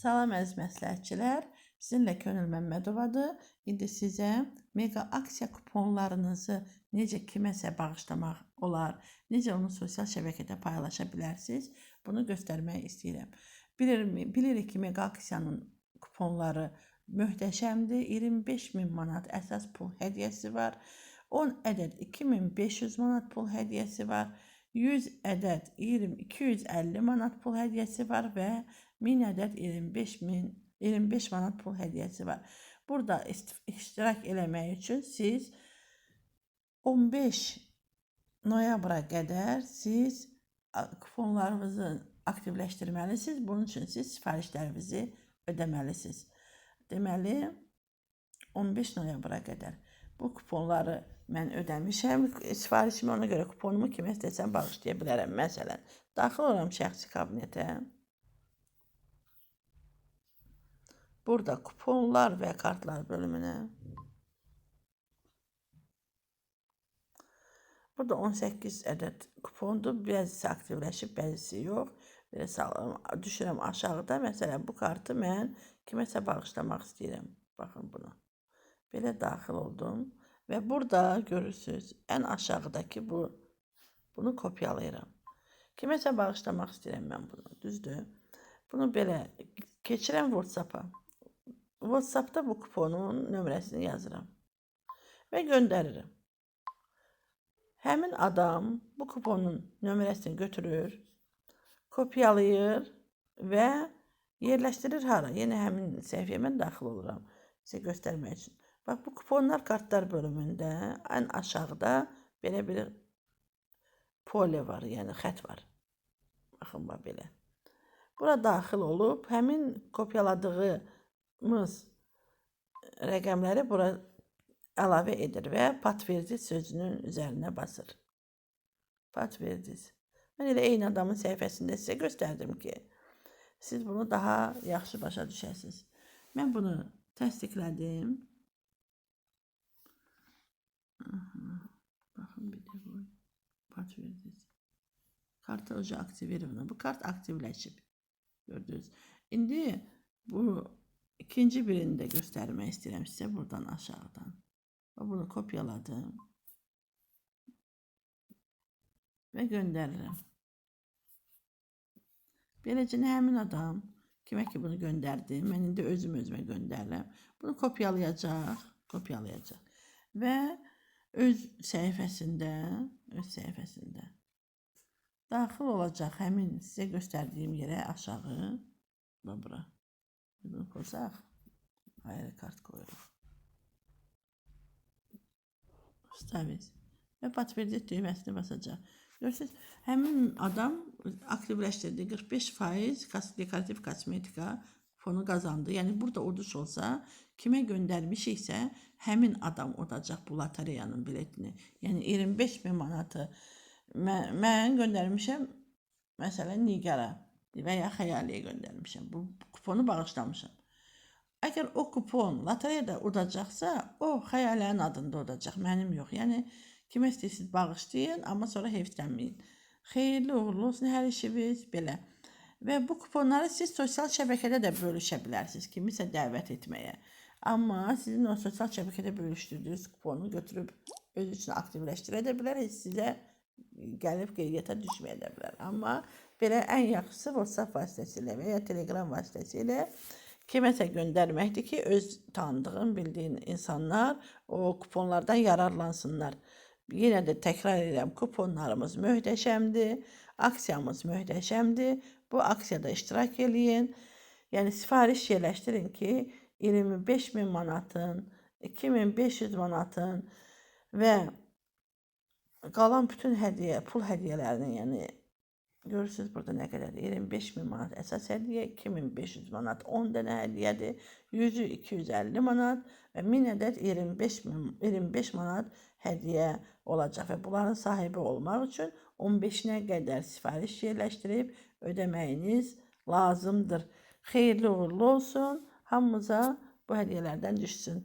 Salam əziz məsləhətçilər. Sizinlə Könül Məmmədovadır. İndi sizə mega aksiya kuponlarınızı necə kiməsə bağışlamaq olar, necə onu sosial şəbəkədə paylaşa bilərsiniz, bunu göstərmək istəyirəm. Bilir, bilirik ki, mega aksiyanın kuponları möhtəşəmdir. 25 min manat əsas pul hədiyyəsi var. 10 ədəd 2500 manat pul hədiyyəsi var. 100 ədəd 20 250 manat pul hədiyyəsi var və 1000 ədəd 25 min 25 manat pul hədiyyəsi var. Burada iştirak eləmək üçün siz 15 noyabra qədər siz kuponlarınızı aktivləşdirməlisiniz. Bunun üçün siz sifarişlərinizi ödəməlisiniz. Deməli 15 noyabra qədər bu kuponları mən ödəmişəm. Sifarişimi ona görə kuponumu kimə istəsəm bağışlaya bilərəm. Məsələn, daxil oluram şəxsi kabinetə. Burada kuponlar və kartlar bölümünə. Burada 18 ədəd kupondur. Bəzisi aktivləşib, bəzisi yox. Belə düşürəm aşağıda. Məsələn, bu kartı mən kiməsə bağışlamaq istəyirəm. Baxın buna. Belə daxil oldum və burada görürsüz, ən aşağıdakı bu bunu kopyalayıram. Kiməsə bağışlamaq istəyirəm mən bunu. Düzdür? Bunu belə keçirəm WhatsApp-a. WhatsApp-da bu kuponun nömrəsini yazıram və göndərirəm. Həmin adam bu kuponun nömrəsini götürür, kopyalayır və yerləşdirir hara? Yenə həmin səhifəyə mən daxil oluram sizə göstərmək üçün. Bax bu kuponlar kartlar bölümündə ən aşağıda belə bir pole var, yəni xətt var. Baxın bax belə. Bura daxil olub həmin kopyaladığımız rəqəmləri bura əlavə edir və patverdiz sözünün üzərinə basır. Patverdiz. Mən elə eyni adamın səhifəsində sizə göstərdim ki, siz bunu daha yaxşı başa düşəsiniz. Mən bunu təsdiqlədim. Aha, Baxın bir də bu patverdiz. Kartı oca aktivirim. Bu kart aktivləşib. Gördünüz. İndi bu ikinci birini də göstərmək istəyirəm sizə buradan aşağıdan. Bunu kopyaladım. Və göndərirəm. Beləcə həmin adam kimə ki bunu göndərdim, mən indi özüm özümə göndərirəm. Bunu kopyalayacaq, kopyalayacaq. Və öz səhifəsində, öz səhifəsində daxil olacaq həmin sizə göstərdiyim yerə aşağı və bura. Bunu qoysaq, ayrı kart qoyuruq. Stavit və patverdiz düyməsini basacaq. Görürsünüz, həmin adam aktivləşdirdi 45% kas- dekorativ kosmetika fonu qazandı. Yəni burada uduş olsa, kimə göndərmişiksə, həmin adam udacaq bu lotereyanın biletini. Yəni 25 min manatı mən, mən göndərmişəm məsələn Nigarə və ya Xəyaliyə göndərmişəm. Bu kuponu bağışlamışam. Əgər o kupon lotereyada udacaqsa, o Xəyalənin adında udacaq, mənim yox. Yəni kimə istəyirsiniz bağışlayın, amma sonra heyfslənməyin. Xeyirli uğurlu olsun hər işiniz belə. Və bu kuponları siz sosial şəbəkədə də bölüşə bilərsiniz, kimisə dəvət etməyə. Amma sizin o sosial şəbəkədə bölüşdürdüyünüz kuponu götürüb öz üçün aktivləşdirə də bilər, sizə gəlib qeydiyyata düşməyə də bilər. Amma belə ən yaxşısı WhatsApp vasitəsilə və ya Telegram vasitəsilə kiməsə göndərməkdir ki, öz tanıdığın, bildiyin insanlar o kuponlardan yararlansınlar. Yenə də təkrar edirəm, kuponlarımız möhtəşəmdir, aksiyamız möhtəşəmdir. Bu aksiyada iştirak eləyin. Yəni sifariş yerləşdirin ki, 25 min manatın, 2500 manatın və qalan bütün hədiyyə, pul hədiyyələrinin, yəni görürsüz burada nə qədərdir? 25 min manat əsas hədiyyə, 2500 manat 10 dənə hədiyyədir, 100-ü 250 manat və 1000 ədəd 25 min 25 manat hədiyyə olacaq və bunların sahibi olmaq üçün 15-nə qədər sifariş yerləşdirib ödəməyiniz lazımdır. Xeyirli uğurlu olsun. Hamımıza bu hədiyyələrdən düşsün.